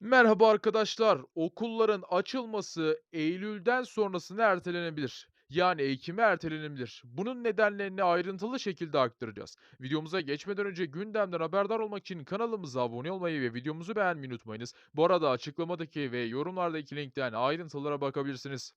Merhaba arkadaşlar. Okulların açılması Eylül'den sonrasına ertelenebilir. Yani Ekim'e ertelenebilir. Bunun nedenlerini ayrıntılı şekilde aktaracağız. Videomuza geçmeden önce gündemden haberdar olmak için kanalımıza abone olmayı ve videomuzu beğenmeyi unutmayınız. Bu arada açıklamadaki ve yorumlardaki linkten ayrıntılara bakabilirsiniz.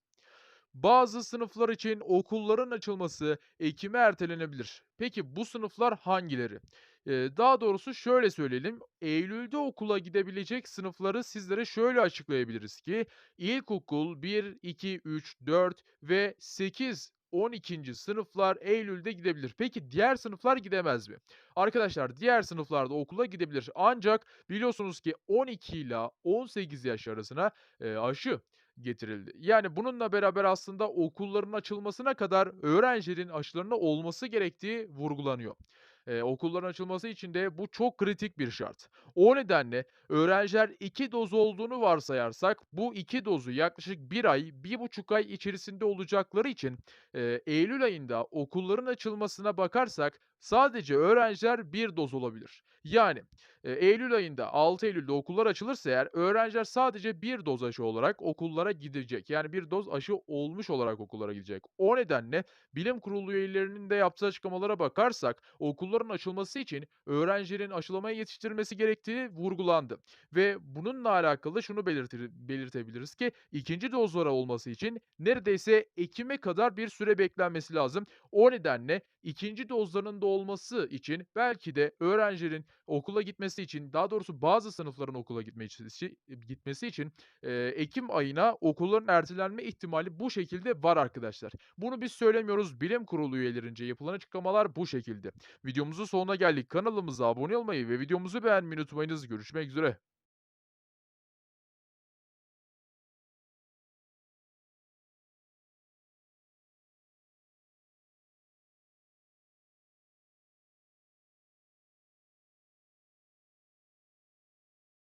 Bazı sınıflar için okulların açılması ekime ertelenebilir. Peki bu sınıflar hangileri? Eee, daha doğrusu şöyle söyleyelim. Eylül'de okula gidebilecek sınıfları sizlere şöyle açıklayabiliriz ki ilkokul 1, 2, 3, 4 ve 8 12. sınıflar Eylül'de gidebilir. Peki diğer sınıflar gidemez mi? Arkadaşlar diğer sınıflarda okula gidebilir. Ancak biliyorsunuz ki 12 ile 18 yaş arasına eee, aşı getirildi. Yani bununla beraber aslında okulların açılmasına kadar öğrencilerin aşılarında olması gerektiği vurgulanıyor. Eee, okulların açılması için de bu çok kritik bir şart. O nedenle öğrenciler 2 doz olduğunu varsayarsak bu 2 dozu yaklaşık bir ay, bir buçuk ay içerisinde olacakları için, eee, eylül ayında okulların açılmasına bakarsak sadece öğrenciler bir doz olabilir. Yani, eee, eylül ayında 6 Eylül'de okullar açılırsa eğer öğrenciler sadece bir doz aşı olarak okullara gidecek. Yani bir doz aşı olmuş olarak okullara gidecek. O nedenle bilim kurulu üyelerinin de yaptığı açıklamalara bakarsak okulların açılması için öğrencilerin aşılamaya yetiştirilmesi gerektiği vurgulandı ve bununla alakalı şunu belirtir belirtebiliriz ki ikinci dozlara olması için neredeyse ekime kadar bir süre beklenmesi lazım. O nedenle ikinci dozlarının da olması için belki de öğrencilerin okula gitmesi için, daha doğrusu bazı sınıfların okula gitmesi gitmesi için, eee, ekim ayına okulların ertelenme ihtimali bu şekilde var arkadaşlar. Bunu biz söylemiyoruz, bilim kurulu üyelerince yapılan açıklamalar bu şekilde. Videomuzun sonuna geldik. Kanalımıza abone olmayı ve videomuzu beğenmeyi unutmayınız. Görüşmek üzere.